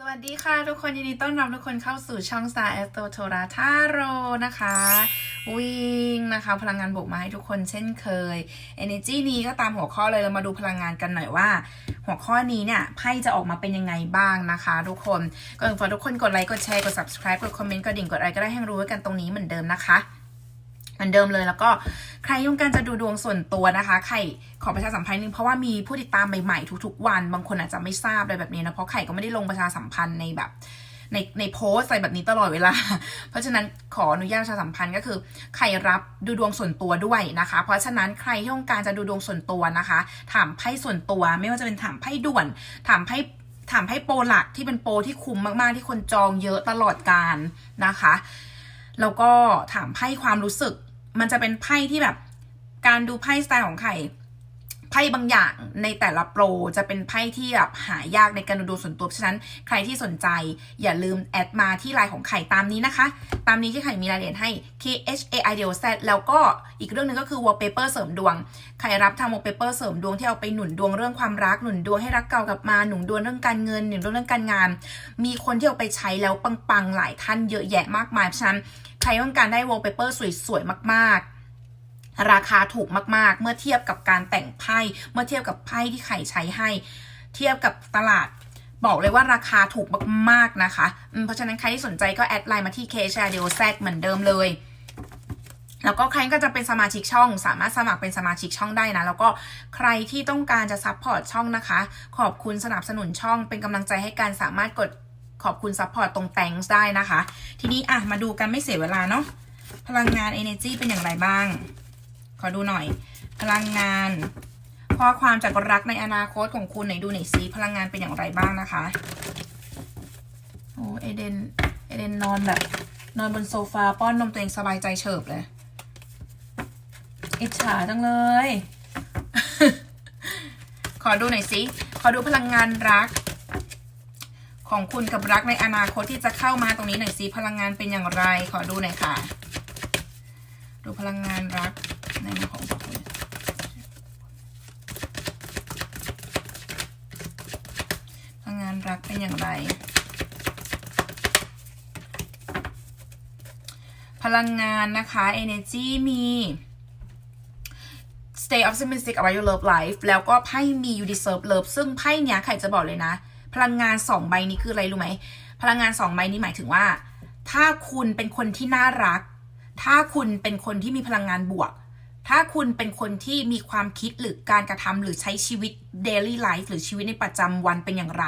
สวัสดีค่ะทุกคนยินดีต้อนรับทุกคนเข้าสู่ช่อง Star a s t r o t o r a t a r o นะคะ วิ่งนะคะ พลังงานบวกมาให้ทุกคนเช่นเคย Energy นี้ก็ตามหัวข้อเลยเรามาดูพลังงานกันหน่อยว่า หัวข้อนี้เนี่ยไพ่จะออกมาเป็นยังไงบ้างนะคะ ทุกคนก่อนอื่นฝากทุกคนกดไลค์กดแชร์กด subscribe กดคอมเมนต์กดดิ่งกดอะไรก็ได้ให้รู้ไว้กันตรงนี้เหมือนเดิมนะคะ เหมือนเดิมเลยแล้วก็ใครต้องการจะดูดวงส่วนตัวนะคะ ไข่ขอประชาสัมพันธ์นึงเพราะว่ามีผู้ติดตามใหม่ๆทุกๆวัน บางคนอาจจะไม่ทราบอะไรแบบนี้นะเพราะไข่ก็ไม่ได้ลงประชาสัมพันธ์ในแบบในในโพสต์อะไรแบบนี้ตลอดเวลา เพราะฉะนั้นขออนุญาตประชาสัมพันธ์ก็คือ ใครรับดูดวงส่วนตัวด้วยนะคะ เพราะฉะนั้นใครที่ต้องการจะดูดวงส่วนตัวนะคะ ถามไพ่ส่วนตัว ไม่ว่าจะเป็นถามไพ่ด่วน ถามไพ่ถามไพ่โปรหลักที่เป็นโปรที่คุ้มมากๆที่คนจองเยอะตลอดการนะคะ แล้วก็ถามไพ่ความรู้สึก มันจะเป็นไพ่ที่แบบ การดูไพ่สไตล์ของไข่ ไพ่บางอย่างในแต่ละโปรจะเป็นไพ่ที่แบบหายากในการดูดส่วนตัว ฉะนั้นใครที่สนใจอย่าลืมแอดมาที่ไลน์ของไข่ตามนี้นะคะ ตามนี้ที่ไข่มีรายละเอียดให้ K H A I D O Z แล้วก็อีกเรื่องหนึ่งก็คือ wallpaper เสริมดวงใครรับทำ wallpaper เสริมดวงที่เอาไปหนุนดวงเรื่องความรักหนุนดวงให้รักเก่ากลับมาหนุนดวงเรื่องการเงินหนุนดวงเรื่องการงาน มีคนที่เอาไปใช้แล้วปังๆหลายท่านเยอะแยะมากมายฉะนั้นใครต้องการได้ wallpaper สวยๆมากๆ ราคาถูกมากๆ เมื่อเทียบกับการแต่งไพ่ เมื่อเทียบกับไพ่ที่ไข่ใช้ให้ เทียบกับตลาดบอกเลยว่าราคาถูกมากๆนะคะ เพราะฉะนั้นใครที่สนใจก็แอดไลน์มาที่ k s h a d e o z เหมือนเดิมเลย แล้วก็ใครก็จะเป็นสมาชิกช่อง สามารถสมัครเป็นสมาชิกช่องได้นะ แล้วก็ใครที่ต้องการจะซัพพอร์ตช่องนะคะ ขอบคุณสนับสนุนช่อง เป็นกำลังใจให้การสามารถกดขอบคุณซัพพอร์ตตรง thanks ได้นะคะ ทีนี้อะมาดูกันไม่เสียเวลาเนาะ พลังงาน energy เป็นอย่างไรบ้าง อดูหน่อย พลังงานข้อความจากรักในอนาคตของคุณไหนดูหน่อยซิพลังงานเป็นอย่างไรบ้างนะคะโอ้เอเดนเอเดนนอนแบบ นอนบนโซฟาป้อนนมตัวเองสบายใจเฉิบเลยอิจฉาจังเลย ขอดูหน่อยสิขอดูพลังงานรัก ของคุณกับรักในอนาคตที่จะเข้ามาตรงนี้หน่อยสิพลังงานเป็นอย่างไร ขอดูหน่อยค่ะ ดูพลังงานรัก ในอนาคตของ พลังงานรักเป็นอย่างไร พลังงานนะคะ energy มี stay optimistic about your love life แล้วก็ไพ่มี you deserve love ซึ่งไพ่เนี้ยใครจะบอกเลยนะ พลังงานสองใบนี้คืออะไรรู้ไหม พลังงานสองใบนี้หมายถึงว่า ถ้าคุณเป็นคนที่น่ารัก ถ้าคุณเป็นคนที่มีพลังงานบวก ถ้าคุณเป็นคนที่มีความคิดหรือการกระทำหรือใช้ชีวิต daily life หรือชีวิตในประจำวันเป็นอย่างไร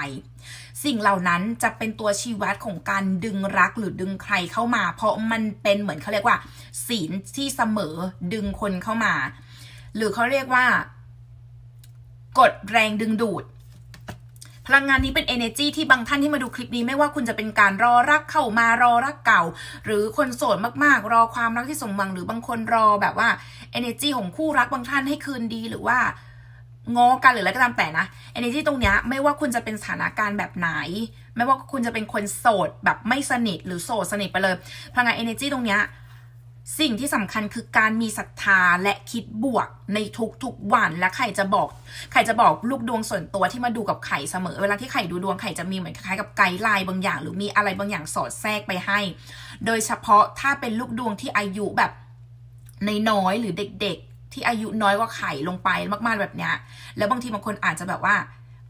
สิ่งเหล่านั้นจะเป็นตัวชี้วัดของการดึงรักหรือดึงใครเข้ามา เพราะมันเป็นเหมือนเขาเรียกว่า ศีลที่เสมอดึงคนเข้ามา หรือเขาเรียกว่ากดแรงดึงดูด พลังงานนี้เป็น energy ที่บางท่านที่มาดูคลิปนี้ไม่ว่าคุณจะเป็นการรอรักเข้ามารอรักเก่า หรือคนโสดมากๆ รอความรักที่สมหวังหรือบางคนรอแบบว่า energy ของคู่รักบางท่านให้คืนดีหรือว่างอกันหรืออะไรก็ตามแต่นะ energy ตรงเนี้ยไม่ว่าคุณจะเป็นสถานการณ์แบบไหน ไม่ว่าคุณจะเป็นคนโสดแบบไม่สนิทหรือโสดสนิทไปเลย พลังงาน energy ตรงเนี้ย สิ่งที่สำคัญคือการมีศรัทธาและคิดบวกในทุกๆวันและไข่จะบอกไข่จะบอกลูกดวงส่วนตัวที่มาดูกับไข่เสมอ เวลาที่ไข่ดูดวงไข่จะมีเหมือนคล้ายกับไกด์ไลน์บางอย่าง หรือมีอะไรบางอย่างสอดแทรกไปให้ โดยเฉพาะถ้าเป็นลูกดวงที่อายุแบบในน้อยหรือเด็ก ๆ ที่อายุน้อยกว่าไข่ลงไปมากๆแบบเนี้ยแล้วบางทีบางคนอาจจะแบบว่า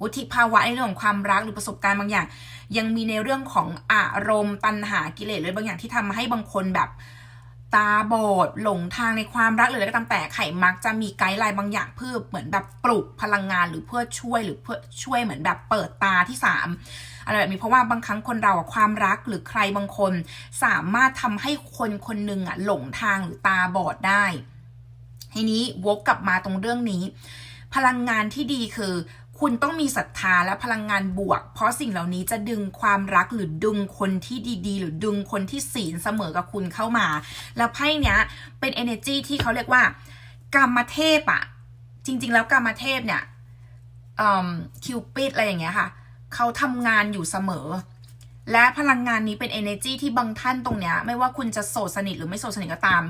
วุฒิภาวะในเรื่องของความรักหรือประสบการณ์บางอย่าง ยังมีในเรื่องของอารมณ์ตัณหากิเลสเลยบางอย่างที่ทำให้บางคนแบบ ตาบอดหลงทางในความรักหรืออะไรก็ตามแต่ไข่มักจะมีไกด์ไลน์บางอย่างเพื่อเหมือนแบบปลุกพลังงานหรือเพื่อช่วยหรือเพื่อช่วยเหมือนแบบเปิดตาที่สามอะไรแบบนี้เพราะว่าบางครั้งคนเราอะความรักหรือใครบางคน สามารถทำให้คนคนหนึ่งอะหลงทางหรือตาบอดได้ทีนี้วกกลับมาตรงเรื่องนี้ พลังงานที่ดีคือ คุณต้องมีศรัทธาและพลังงานบวก เพราะสิ่งเหล่านี้จะดึงความรักหรือดึงคนที่ดีๆ หรือดึงคนที่ศีลเสมอกับคุณเข้ามา แล้วไพ่เนี้ยเป็น energy ที่เขาเรียกว่ากรรมเทพอะจริง ๆ แล้วกรรมเทพเนี่ยคิวปิดอะไรอย่างเงี้ยค่ะ เขาทำงานอยู่เสมอ และพลังงานนี้เป็น energy ที่บางท่านตรงเนี้ย ไม่ว่าคุณจะโสดสนิทหรือไม่โสดสนิทก็ตาม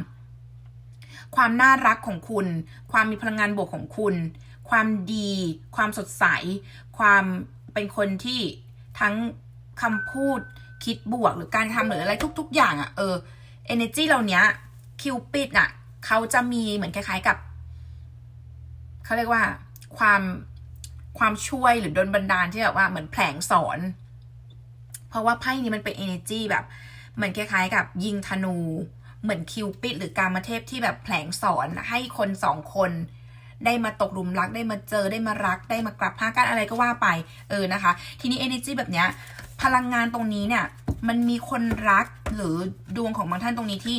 ความน่ารักของคุณ ความมีพลังงานบวกของคุณ ความดี ความสดใส ความเป็นคนที่ทั้งคำพูดคิดบวกหรือการทำหรืออะไรทุก ๆ อย่างอะ่ะเออ energy เหล่านี้คิวปิดอะเขาจะมีเหมือนคล้าย ๆกับเขาเรียกว่าความความช่วยหรือดลบันดาลที่แบบว่าเหมือนแผลงสอน เพราะว่าไพ่นี้มันเป็น energy แบบเหมือนคล้ายๆ กับยิงธนู เหมือนคิวปิดหรือการมาเทพที่แบบแผลงสอนให้คนสองคน ได้มาตกหลุมรัก ได้มาเจอได้มารัก ได้มากลับพากันอะไรก็ว่าไป เออนะคะ ทีนี้ energy แบบเนี้ยพลังงานตรงนี้เนี่ย มันมีคนรักหรือดวงของบางท่านตรงนี้ที่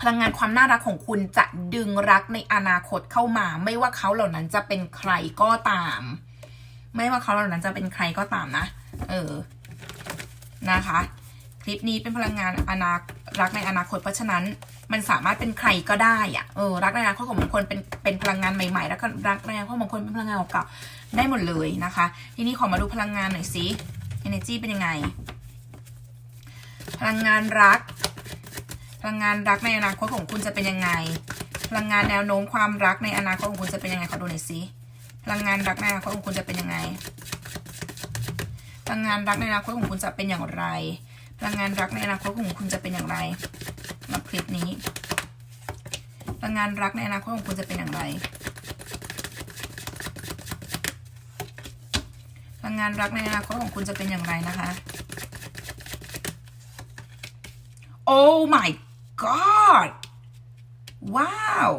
พลังงานความน่ารักของคุณจะดึงรักในอนาคตเข้ามา ไม่ว่าเขาเหล่านั้นจะเป็นใครก็ตาม ไม่ว่าเขาเหล่านั้นจะเป็นใครก็ตามนะ เออ นะคะ คลิปนี้เป็นพลังงานอนารักในอนาคตเพราะฉะนั้น มันสามารถเป็นใครก็ได้อะเออรักในอนาคตของบางคนเป็นเป็นพลังงานใหม่ๆ แล้วก็รักในอนาคตของบางคนเป็นพลังงานเก่าๆได้หมดเลยนะคะ ทีนี้ขอมาดูพลังงานหน่อยสิ energy เป็นยังไง พลังงานรัก พลังงานรักในอนาคตของคุณจะเป็นยังไง พลังงานแนวโน้มความรักในอนาคตของคุณจะเป็นยังไงขอดูหน่อยสิพลังงานรักในอนาคตของคุณจะเป็นยังไง พลังงานรักในอนาคตของคุณจะเป็นอย่างไร พลังงานรักในอนาคตของคุณจะเป็นอย่างไร คลิปนี้พลังงานรักในอนาคตของคุณจะเป็นอย่างไรพลังงานรักในอนาคตของคุณจะเป็นอย่างไรนะคะ Oh my god ว้าว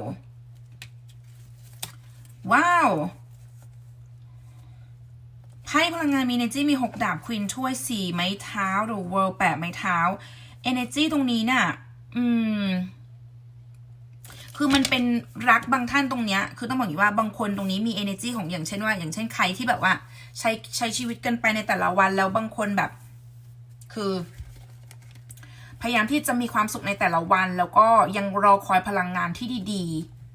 ว้าวไพ่พลังงานมี energy มี 6 ดาบควีนถ้วย 4 ไม้เท้าหรือ world แปดไม้เท้า energy ตรงนี้น่ะ อืม คือมันเป็นรักบางท่านตรงเนี้ย คือต้องบอกอย่างนี้ว่าบางคนตรงนี้มี energy ของอย่างเช่นว่า อย่างเช่นใครที่แบบว่า ใช้ใช้ชีวิตกันไปในแต่ละวันแล้วบางคนแบบ คือ พยายามที่จะมีความสุขในแต่ละวัน แล้วก็ยังรอคอยพลังงานที่ดี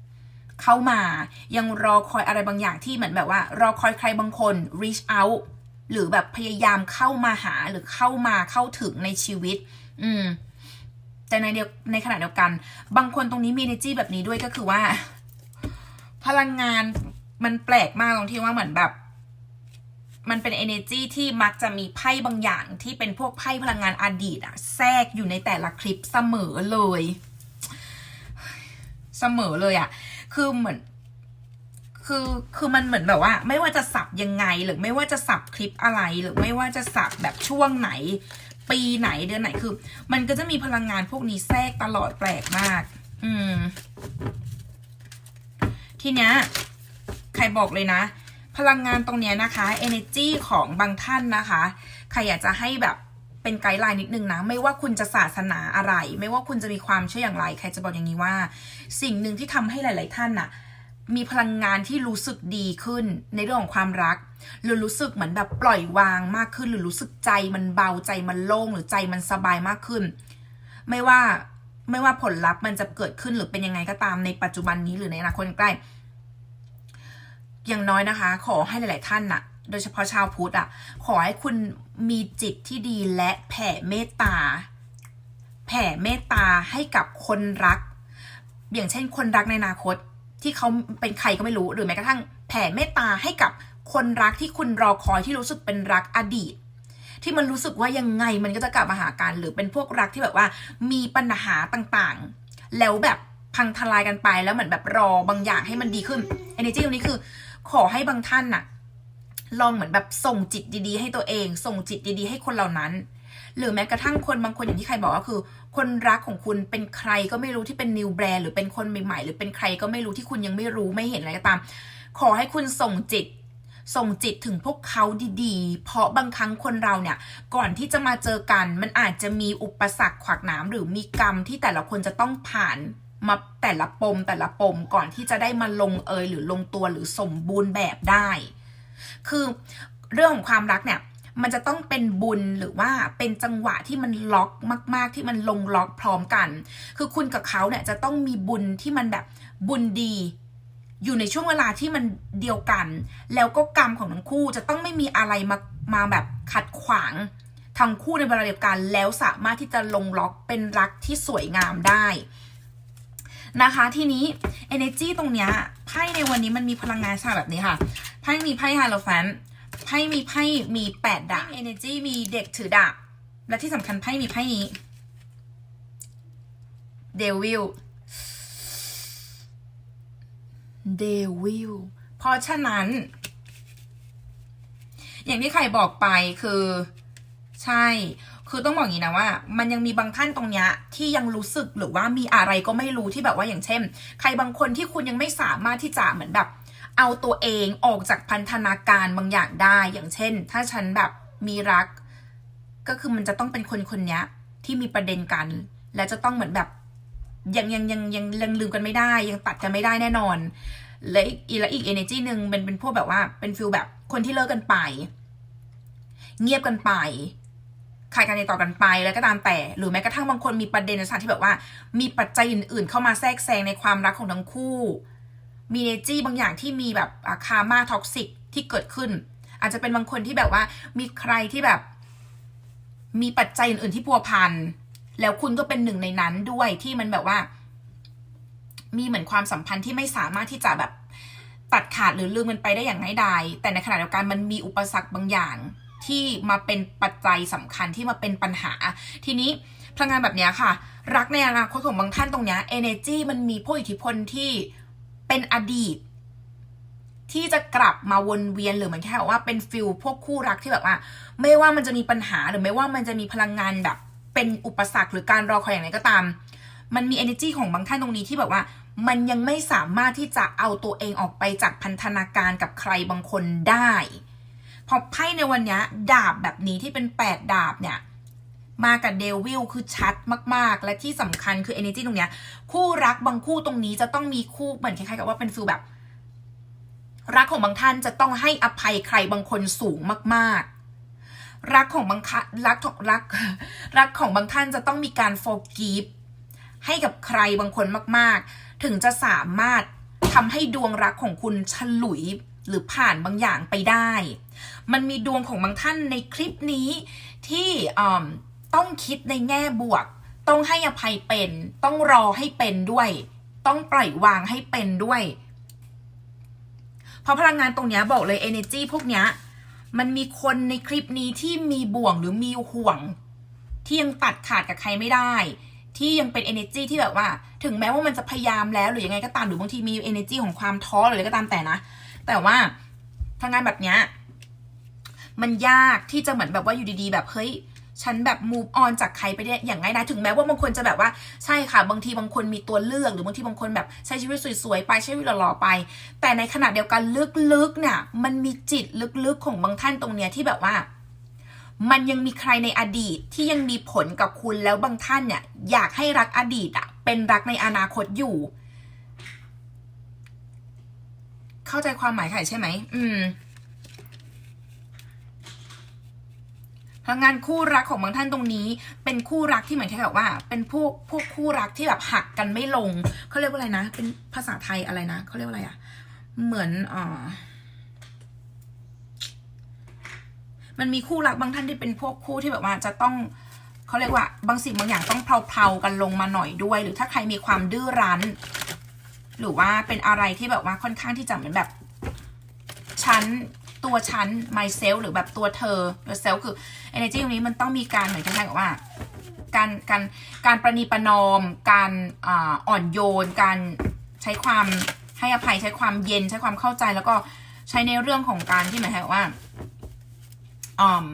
ๆ เข้ามายังรอคอยอะไรบางอย่างที่เหมือนแบบว่า รอคอยใครบางคน reach out หรือแบบพยายามเข้ามาหาหรือเข้ามาเข้าถึงในชีวิต อืม แต่ในเดียวในขณะเดียวกัน บางคนตรงนี้มี energy แบบนี้ด้วยก็คือว่า พลังงานมันแปลกมากตรงที่ว่าเหมือนแบบ มันเป็น energy ที่มักจะมีไพ่บางอย่างที่เป็นพวกไพ่พลังงานอดีตอะแทรกอยู่ในแต่ละคลิปเสมอเลย เสมอเลยอะคือเหมือนคือ คือมันเหมือนแบบว่า ไม่ว่าจะสับยังไง หรือไม่ว่าจะสับคลิปอะไร หรือไม่ว่าจะสับแบบช่วงไหน ปีไหนเดือนไหนคือ มันก็จะมีพลังงานพวกนี้แทรกตลอดแปลกมาก อืม ทีเนี้ยใครบอกเลยนะ พลังงานตรงเนี้ยนะคะ energy ของบางท่านนะคะใครอยากจะให้แบบเป็นไกด์ไลน์นิดนึงนะ ไม่ว่าคุณจะศาสนาอะไร ไม่ว่าคุณจะมีความเชื่ออย่างไร ใครจะบอกอย่างนี้ว่า สิ่งหนึ่งที่ทำให้หลาย ๆ ท่านน่ะ มีพลังงานที่รู้สึกดีขึ้นในเรื่องของความรัก หรือรู้สึกเหมือนแบบปล่อยวางมากขึ้น หรือรู้สึกใจมันเบาใจมันโล่งหรือใจมันสบายมากขึ้น ไม่ว่าไม่ว่าผลลัพธ์มันจะเกิดขึ้นหรือเป็นยังไงก็ตามในปัจจุบันนี้หรือในอนาคตใกล้ อย่างน้อยนะคะ ขอให้หลาย ๆ ท่านน่ะ โดยเฉพาะชาวพุทธอะ ขอให้คุณมีจิตที่ดีและแผ่เมตตา แผ่เมตตาให้กับคนรัก อย่างเช่นคนรักในอนาคต ที่เขาเป็นใครก็ไม่รู้ หรือแม้กระทั่งแผ่เมตตาให้กับคนรักที่คุณรอคอยที่รู้สึกเป็นรักอดีต ที่มันรู้สึกว่ายังไงมันก็จะกลับมาหากันหรือเป็นพวกรักที่แบบว่ามีปัญหาต่างๆ แล้วแบบพังทลายกันไปแล้วเหมือนแบบรอบางอย่างให้มันดีขึ้น energy ตรงนี้คือ ขอให้บางท่านน่ะ ลองเหมือนแบบส่งจิตดีๆ ให้ตัวเอง ส่งจิตดีๆ ให้คนเหล่านั้น หรือแม้กระทั่งคนบางคนอย่างที่ใครบอกก็คือ คนรักของคุณเป็นใครก็ไม่รู้ที่เป็นนิวแบรนด์หรือเป็นคนใหม่ๆ หรือเป็นใครก็ไม่รู้ที่คุณยังไม่รู้ไม่เห็นอะไรก็ตาม ขอให้คุณส่งจิตส่งจิตถึงพวกเขาดีๆ เพราะบางครั้งคนเราเนี่ย ก่อนที่จะมาเจอกัน มันอาจจะมีอุปสรรคขวากหนามหรือมีกรรมที่แต่ละคนจะต้องผ่านมาแต่ละปมแต่ละปมก่อนที่จะได้มาลงเอยหรือลงตัวหรือสมบูรณ์แบบได้ คือเรื่องของความรักเนี่ย มันจะต้องเป็นบุญหรือว่าเป็นจังหวะที่มันล็อกมาก ๆ ที่มันลงล็อกพร้อมกัน คือคุณกับเขาเนี่ยจะต้องมีบุญที่มันแบบบุญดี อยู่ในช่วงเวลาที่มันเดียวกัน แล้วก็กรรมของทั้งคู่จะต้องไม่มีอะไรมามาแบบขัดขวางทั้งคู่ในเวลาเดียวกันแล้วสามารถที่จะลงล็อกเป็นรักที่สวยงามได้นะคะ ทีนี้ energy ตรงเนี้ยไพ่ในวันนี้มันมีพลังงานชาแบบนี้ค่ะไพ่มีไพ่ฮาโลแฟน ไพ่มีไพ่มีแปดดาบ energy มีเด็กถือดาบ และที่สำคัญไพ่มีไพ่นี้เดวิลเดวิลเพราะฉะนั้น อย่างที่ใครบอกไปคือ ใช่ คือต้องบอกอย่างนี้นะว่า มันยังมีบางท่านตรงเนี้ยที่ยังรู้สึกหรือว่ามีอะไรก็ไม่รู้ที่แบบว่าอย่างเช่น ใครบางคนที่คุณยังไม่สามารถที่จะเหมือนแบบ เอาตัวเองออกจากพันธนาการบางอย่างได้ อย่างเช่น ถ้าฉันแบบมีรัก ก็คือมันจะต้องเป็นคนคนนี้ที่มีประเด็นกัน และจะต้องเหมือนแบบยังยังยังยังยังลืมกันไม่ได้ ยังตัดกันไม่ได้แน่นอน และอีกและอีก energy หนึ่งเป็นเป็นพวกแบบว่าเป็นฟิลแบบคนที่เลิกกันไป เงียบกันไปขายกันติดต่อกันไปแล้วก็ตามแต่ หรือแม้กระทั่งบางคนมีประเด็นในสถานที่แบบว่า มีปัจจัยอื่นๆ เข้ามาแทรกแซงในความรักของทั้งคู่ มีเนจี้บางอย่างที่มีแบบคามาท็อกซิกที่เกิดขึ้น อาจจะเป็นบางคนที่แบบว่ามีใครที่แบบ มีปัจจัยอื่นๆที่พัวพันแล้วคุณก็เป็นหนึ่งในนั้นด้วยที่มันแบบว่า มีเหมือนความสัมพันธ์ที่ไม่สามารถที่จะแบบตัดขาดหรือลืมมันไปได้อย่างง่ายดายแต่ในขณะเดียวกันมันมีอุปสรรคบางอย่างที่มาเป็นปัจจัยสำคัญที่มาเป็นปัญหา ทีนี้พลังงานแบบนี้ค่ะ รักในอนาคตของบางท่านตรงเนี้ย energy มันมีผู้อิทธิพลที่ เป็นอดีต ที่จะกลับมาวนเวียนหรือเหมือนแค่ว่าเป็นฟิลพวกคู่รักที่แบบว่า ไม่ว่ามันจะมีปัญหาหรือไม่ว่ามันจะมีพลังงานแบบ เป็นอุปสรรคหรือการรอคอยอย่างไรก็ตาม มันมี energy ของบางท่านตรงนี้ที่แบบว่า มันยังไม่สามารถที่จะเอาตัวเองออกไปจากพันธนาการกับใครบางคนได้พอไพ่ในวันนี้ดาบแบบนี้ที่เป็นแปดดาบเนี่ย มากับเดวิลคือชัดมากๆ และที่สำคัญคือ energy ตรงเนี้ย คู่รักบางคู่ตรงนี้จะต้องมีคู่เหมือนคล้ายๆกับว่าเป็นฟิลแบบ รักของบางท่านจะต้องให้อภัยใครบางคนสูงมากๆ รักของบางคะรักของรัก รักของบางท่านจะต้องมีการ forgive ให้กับใครบางคนมาก ๆ ถึงจะสามารถทำให้ดวงรักของคุณฉลุยหรือผ่านบางอย่างไปได้ มันมีดวงของบางท่านในคลิปนี้ที่อืม ต้องคิดในแง่บวก ต้องให้อภัยเป็น ต้องรอให้เป็นด้วย ต้องปล่อยวางให้เป็นด้วย เพราะพลังงานตรงนี้บอกเลย energy พวกนี้มันมีคนในคลิปนี้ที่มีบ่วงหรือมีห่วง ที่ยังตัดขาดกับใครไม่ได้ ที่ยังเป็น energy ที่แบบว่า ถึงแม้ว่ามันจะพยายามแล้วหรือยังไงก็ตามหรือบางทีมี energy ของความท้อหรืออะไรก็ตามแต่นะ แต่ว่าพลังงานแบบเนี้ยมันยากที่จะเหมือนแบบว่าอยู่ดีๆ แบบเฮ้ย ฉันแบบ move on จากใครไปได้อย่างง่ายดายถึงแม้ว่าบางคนจะแบบว่าใช่ค่ะ บางทีบางคนมีตัวเลือก หรือบางทีบางคนแบบใช้ชีวิตสวยๆไปใช้ชีวิตหล่อๆไป แต่ในขณะเดียวกันลึกๆเนี่ยมันมีจิตลึกๆของบางท่านตรงเนี้ยที่แบบว่า มันยังมีใครในอดีตที่ยังมีผลกับคุณแล้วบางท่านเนี่ยอยากให้รักอดีตอะเป็นรักในอนาคตอยู่ เข้าใจความหมายไข่ใช่ไหมอืม พลังงานคู่รักของบางท่านตรงนี้ เป็นคู่รักที่เหมือนแค่แบบว่า เป็นพวกพวกคู่รักที่แบบหักกันไม่ลงเขาเรียกว่าอะไรนะ เป็นภาษาไทยอะไรนะเขาเรียกว่าอะไรอะเหมือนอ่ามันมีคู่รักบางท่านที่เป็นพวกคู่ที่แบบว่าจะต้องเขาเรียกว่าบางสิ่งบางอย่างต้องเพลาๆกันลงมาหน่อยด้วย หรือถ้าใครมีความดื้อรั้น หรือว่าเป็นอะไรที่แบบว่าค่อนข้างที่จะเหมือนแบบ ฉัน ตัวฉัน myself หรือแบบตัวเธอ yourself คือ energy ตรงนี้มันต้องมีการเหมือนกันกับว่า การการการประนีประนอม การอ่อนโยน การใช้ความให้อภัยใช้ความเย็นใช้ความเข้าใจแล้วก็ใช้ในเรื่องของการที่หมายถึงว่าอืม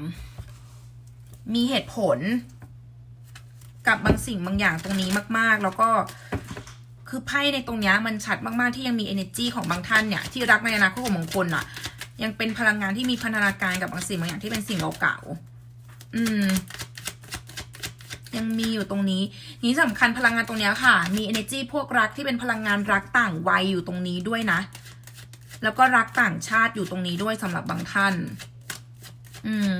มีเหตุผลกับบางสิ่งบางอย่างตรงนี้มาก ๆ แล้วก็คือไพ่ในตรงนี้มันชัดมาก ๆ ที่ยังมี energy ของบางท่านเนี่ย ที่รักในอนาคตของบางคนอะ ยังเป็นพลังงานที่มีพันธนาการกับบางสิ่งบางอย่างที่เป็นสิ่งเก่าๆอืม ยังมีอยู่ตรงนี้ นี้สำคัญพลังงานตรงนี้ค่ะ มี energy พวกรักที่เป็นพลังงานรักต่างวัยอยู่ตรงนี้ด้วยนะ แล้วก็รักต่างชาติอยู่ตรงนี้ด้วยสำหรับบางท่าน อืม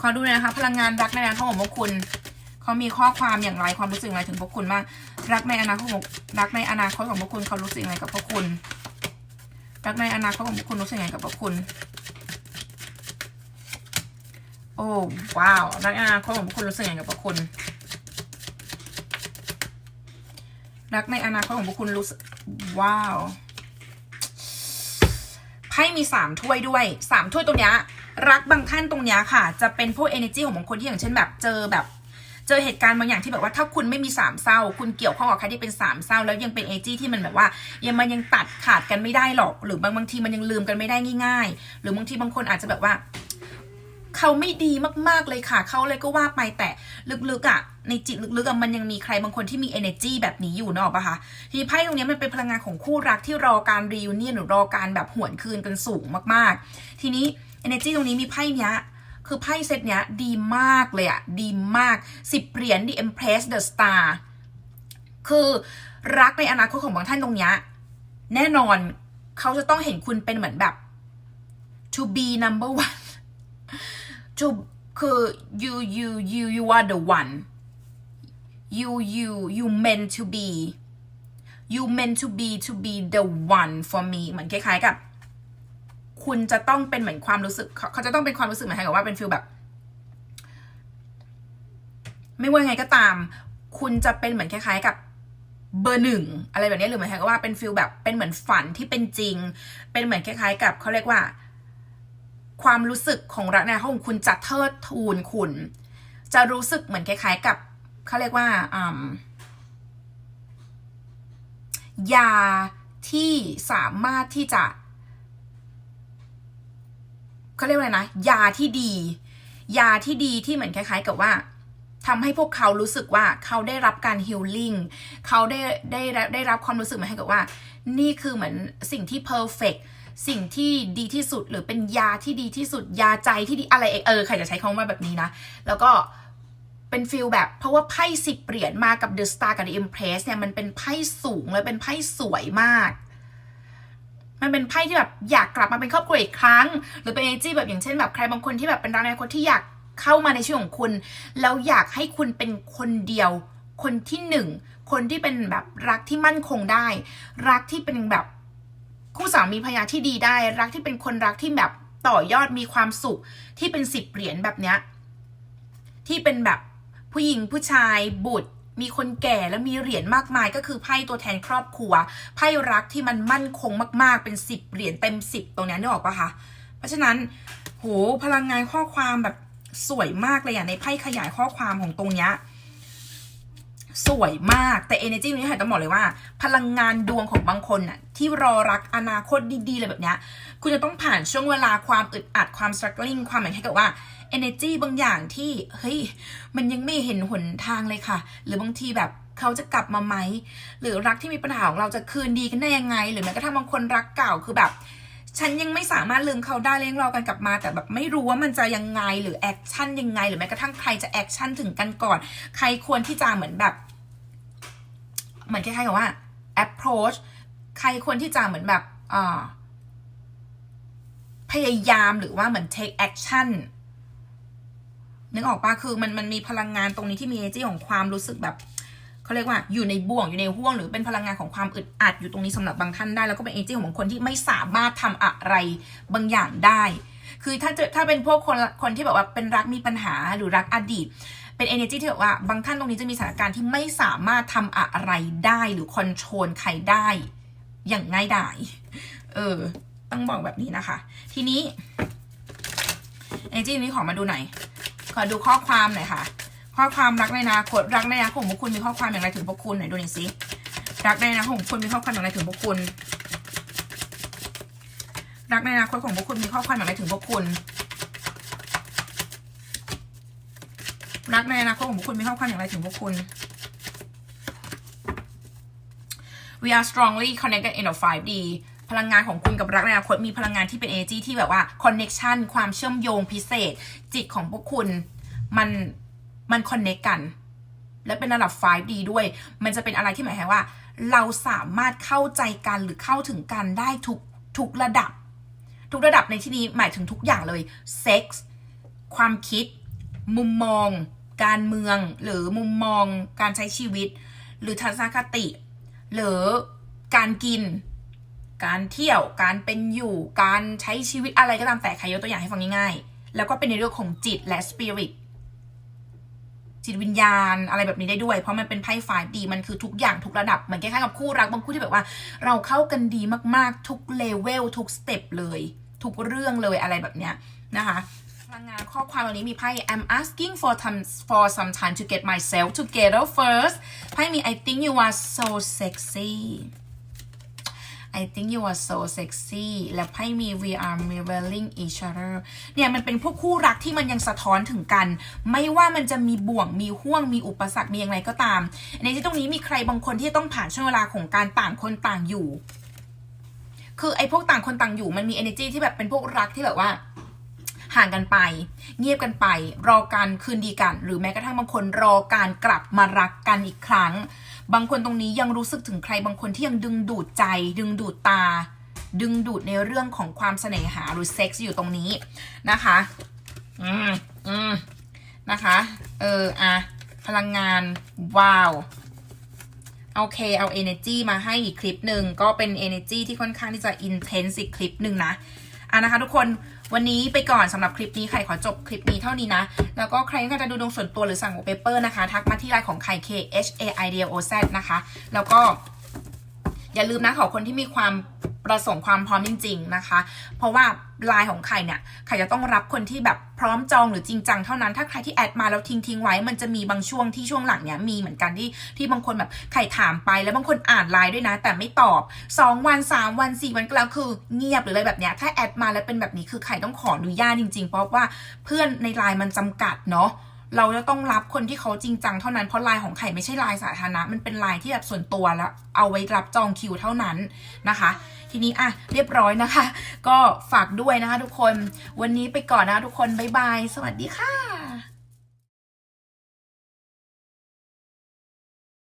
ขอดูหน่อยนะคะ พลังงานรักในอนาคตของพวกคุณเขามีข้อความอย่างไรความรู้สึกอะไรถึงพวกคุณบ้างรักในอนาคตของรักในอนาคตของพวกคุณเขารู้สึกยังไงกับพวกคุณ รักในอนาคตของพวกคุณรู้สึกยังไงกับพวกคุณ โอ้ว้าวรักในอนาคตของพวกคุณรู้สึกยังไงกับพวกคุณ รักในอนาคตของพวกคุณรู้สึกว้าวไพ่พ่มีสามถ้วยด้วยสามถ้วยตรงเนี้ยรักบางท่านตรงเนี้ยค่ะ จะเป็นพวก energy ของบางคนที่อย่างเช่นแบบเจอแบบ เจอเหตุการณ์บางอย่างที่แบบว่าถ้าคุณไม่มีสามเศร้า คุณเกี่ยวข้องกับใครที่เป็นสามเศร้า แล้วยังเป็นเอจี้ที่มันแบบว่า ยังมันยังตัดขาดกันไม่ได้หรอก หรือบางบางทีมันยังลืมกันไม่ได้ง่าย ๆ หรือบางทีบางคนอาจจะแบบว่าเขาไม่ดีมากๆเลยค่ะเขาเลยก็ว่าไปแต่ลึกๆอะ่ะในจิตลึกๆอะมันยังมีใครบางคนที่มี energy แบบนี้อยู่เนอะปะคะทีไพ่ตรงนี้มันเป็นพลังงานของคู่รักที่รอการ reunion หรือรอการแบบหวนคืนกันสูงมากๆ ทีนี้ energy ตรงนี้มีไพ่เนี้ย คือไพ่เซตเนี้ยดีมากเลยอะดีมากสิบเหรียญ The Empress The Star คือรักในอนาคตของบางท่านตรงเนี้ยแน่นอนเขาจะต้องเห็นคุณเป็นเหมือนแบบ to be number one to คือ you you you you are the one you you you meant to be you meant to be to be the one for me เหมือนคล้ายๆกับ คุณจะต้องเป็นเหมือนความรู้สึก เขาจะต้องเป็นความรู้สึกเหมือนกับว่าเป็นฟิลแบบ ไม่ว่าไงก็ตาม คุณจะเป็นเหมือนคล้ายๆกับเบอร์หนึ่งอะไรแบบนี้หรือเหมือนกับว่าเป็นฟิลแบบเป็นเหมือนฝันที่เป็นจริง เป็นเหมือนคล้าย ๆ กับเขาเรียกว่า ความรู้สึกของรักในของคุณจะเทิดทูนคุณ จะรู้สึกเหมือนคล้าย ๆ กับเขาเรียกว่าอืมยาที่สามารถที่จะ เขาเรียกว่าอะไรนะ ยาที่ดี ยาที่ดีที่เหมือนคล้าย ๆ กับว่าทำให้พวกเขารู้สึกว่าเขาได้รับการฮิลลิ่งเขาได้ได้ได้รับความรู้สึกเหมือนกับว่า นี่คือเหมือนสิ่งที่เพอร์เฟกสิ่งที่ดีที่สุดหรือเป็นยาที่ดีที่สุดยาใจที่ดีอะไรเออใครจะใช้คำว่าแบบนี้นะ แล้วก็เป็นฟิลแบบเพราะว่าไพ่สิบเหรียญมากับ The Star กับ The Empress เนี่ยมันเป็นไพ่สูงและเป็นไพ่สวยมาก มันเป็นไพ่ที่แบบอยากกลับมาเป็นครอบครัวอีกครั้ง หรือเป็นเอจี้แบบอย่างเช่นแบบใครบางคนที่แบบเป็นรักในอนที่อยากเข้ามาในชีวิตของคุณ แล้วอยากให้คุณเป็นคนเดียว คนที่หนึ่ง คนที่เป็นแบบรักที่มั่นคงได้ รักที่เป็นแบบคู่สามีภรรยาที่ดีได้ รักที่เป็นคนรักที่แบบต่อยอดมีความสุขที่เป็นสิบเหรียญแบบเนี้ยที่เป็นแบบผู้หญิงผู้ชายบุตร มีคนแก่แล้วมีเหรียญมากมายก็คือไพ่ตัวแทนครอบครัวไพ่รักที่มันมั่นคงมากๆเป็นสิบเหรียญเต็มสิบตรงนี้นึกออกปะคะเพราะฉะนั้นโหพลังงานข้อความแบบสวยมากเลยอะในไพ่ขยายข้อความของตรงเนี้ยสวยมากแต่ energy นี้ค่ะต้องบอกเลยว่า พลังงานดวงของบางคนน่ะ ที่รอรักอนาคตดีๆเลยแบบเนี้ยคุณจะต้องผ่านช่วงเวลาความอึดอัดความ struggling ความเหมือนแค่กับว่า energy บางอย่างที่เฮ้ยมันยังไม่เห็นหนทางเลยค่ะ หรือบางทีแบบเขาจะกลับมาไหม หรือรักที่มีปัญหาของเราจะคืนดีกันได้ยังไง หรือแม้กระทั่งบางคนรักเก่าคือแบบ ฉันยังไม่สามารถลืมเขาได้เลยยังรอกันกลับมา แต่แบบไม่รู้ว่ามันจะยังไงหรือแอคชั่นยังไง หรือแม้กระทั่งใครจะแอคชั่นถึงกันก่อน ใครควรที่จะเหมือนแบบ เหมือนคล้ายๆกับว่า approach ใครควรที่จะเหมือนแบบพยายามหรือว่าเหมือน take action นึกออกปะคือมันมันมีพลังงานตรงนี้ที่มี energy ของความรู้สึกแบบเขาเรียกว่าอยู่ในบ่วงอยู่ในห่วง หรือเป็นพลังงานของความอึดอัดอยู่ตรงนี้สำหรับบางท่านได้ แล้วก็เป็น energy ของบางคนที่ไม่สามารถทำอะไรบางอย่างได้ คือถ้าจะถ้าเป็นพวกคนคนที่แบบว่าเป็นรักมีปัญหาหรือรักอดีต เป็น energy ที่แบบว่าบางท่านตรงนี้จะมีสถานการณ์ที่ไม่สามารถทำอะไรได้หรือคอนโทรลใครได้ อย่างง่ายดาย เออ ต้องบอกแบบนี้นะคะ ทีนี้ energy นี้ขอมาดูหน่อย ขอดูข้อความหน่อยค่ะ ข้อความรักในอนาคตรักในอนาคตของพวกคุณมีข้อความอย่างไรถึงพวกคุณหน่อยดูหน่อยสิรักในอนาคตของคุณมีข้อความอย่างไรถึงพวกคุณ รักในอนาคตของพวกคุณมีข้อความอย่างไรถึงพวกคุณ รักในอนาคตของพวกคุณมีข้อความอย่างไรถึงพวกคุณ we are strongly connected in a 5D พลังงานของคุณกับรักในอนาคตมีพลังงานที่เป็น energy ที่แบบว่า connection ความเชื่อมโยงพิเศษ จิตของพวกคุณมันมัน connect กัน และเป็นระดับ 5D ด้วย มันจะเป็นอะไรที่หมายความว่า เราสามารถเข้าใจกันหรือเข้าถึงกันได้ทุกทุกระดับ ทุกระดับในที่นี้หมายถึงทุกอย่างเลยเซ็กส์ความคิด มุมมอง การเมือง หรือมุมมองการใช้ชีวิต หรือทัศนคติ หรือการกิน การเที่ยวการเป็นอยู่การใช้ชีวิตอะไรก็ตามแต่ใครยกตัวอย่างให้ฟังง่ายๆ แล้วก็เป็นในเรื่องของจิตและสปิริตจิตวิญญาณอะไรแบบนี้ได้ด้วย เพราะมันเป็นไพ่ฝ่ายดีมันคือทุกอย่างทุกระดับ เหมือนคล้ายๆกับคู่รักบางคู่ที่แบบว่า เราเข้ากันดีมากๆ ทุกเลเวลทุกสเต็ปเลย ทุกเรื่องเลยอะไรแบบเนี้ยนะคะ พลังงานข้อความตรงนี้มีไพ่ I'm asking for time for some time to get myself together first ไพ่มี I think you are so sexy I think you are so sexy และไพ่มี we are mirroring each other เนี่ยมันเป็นพวกคู่รักที่มันยังสะท้อนถึงกัน ไม่ว่ามันจะมีบ่วง มีห่วง มีอุปสรรค มีอย่างไรก็ตาม ในที่ตรงนี้มีใครบางคนที่ต้องผ่านช่วงเวลาของการต่างคนต่างอยู่ คือไอ้พวกต่างคนต่างอยู่มันมี energy ที่แบบเป็นพวกรักที่แบบว่า ห่างกันไป เงียบกันไป รอการคืนดีกัน หรือแม้กระทั่งบางคนรอการกลับมารักกันอีกครั้ง บางคนตรงนี้ยังรู้สึกถึงใครบางคนที่ยังดึงดูดใจ ดึงดูดตา ดึงดูดในเรื่องของความเสน่หาหรือเซ็กซ์อยู่ตรงนี้นะคะ อืมอืมนะคะ เอออะพลังงาน ว้าวโอเคเอา energy มาให้อีกคลิปหนึ่งก็เป็น energy ที่ค่อนข้างที่จะ intense อีกคลิปหนึ่งนะอะนะคะทุกคน วันนี้ไปก่อนสำหรับคลิปนี้ใครขอจบคลิปนี้เท่านี้นะ แล้วก็ใครที่อยากจะดูดวงส่วนตัวหรือสั่งโอเปเปอร์นะคะ ทักมาที่ไลน์ของไข่ K H A I D O Z นะคะ แล้วก็อย่าลืมนะขอคนที่มีความ ประสงค์ความพร้อมจริง ๆนะคะ เพราะว่าไลน์ของไข่เนี่ยไข่จะต้องรับคนที่แบบพร้อมจองหรือจริงจังเท่านั้น ถ้าใครที่แอดมาแล้วทิ้งทิ้งๆไว้ มันจะมีบางช่วงที่ช่วงหลังเนี่ยมีเหมือนกันที่ที่บางคนแบบไข่ถามไปแล้วบางคนอ่านไลน์ด้วยนะ แต่ไม่ตอบ 2 วัน 3 วัน 4 วันก็แล้วคือเงียบหรืออะไรแบบเนี้ยถ้าแอดมาแล้วเป็นแบบนี้คือไข่ต้องขออนุญาตจริงๆ เพราะว่าเพื่อนในไลน์มันจำกัดเนาะ เราจะต้องรับคนที่เขาจริงจังเท่านั้นเพราะไลน์ของไข่ไม่ใช่ไลน์สาธารณะ มันเป็นไลน์ที่แบบส่วนตัวแล้วเอาไว้รับจองคิวเท่านั้นนะคะ ทีนี้อะเรียบร้อยนะคะ ก็ฝากด้วยนะคะทุกคนวันนี้ไปก่อนนะคะทุกคนบ๊ายบาย สวัสดีค่ะ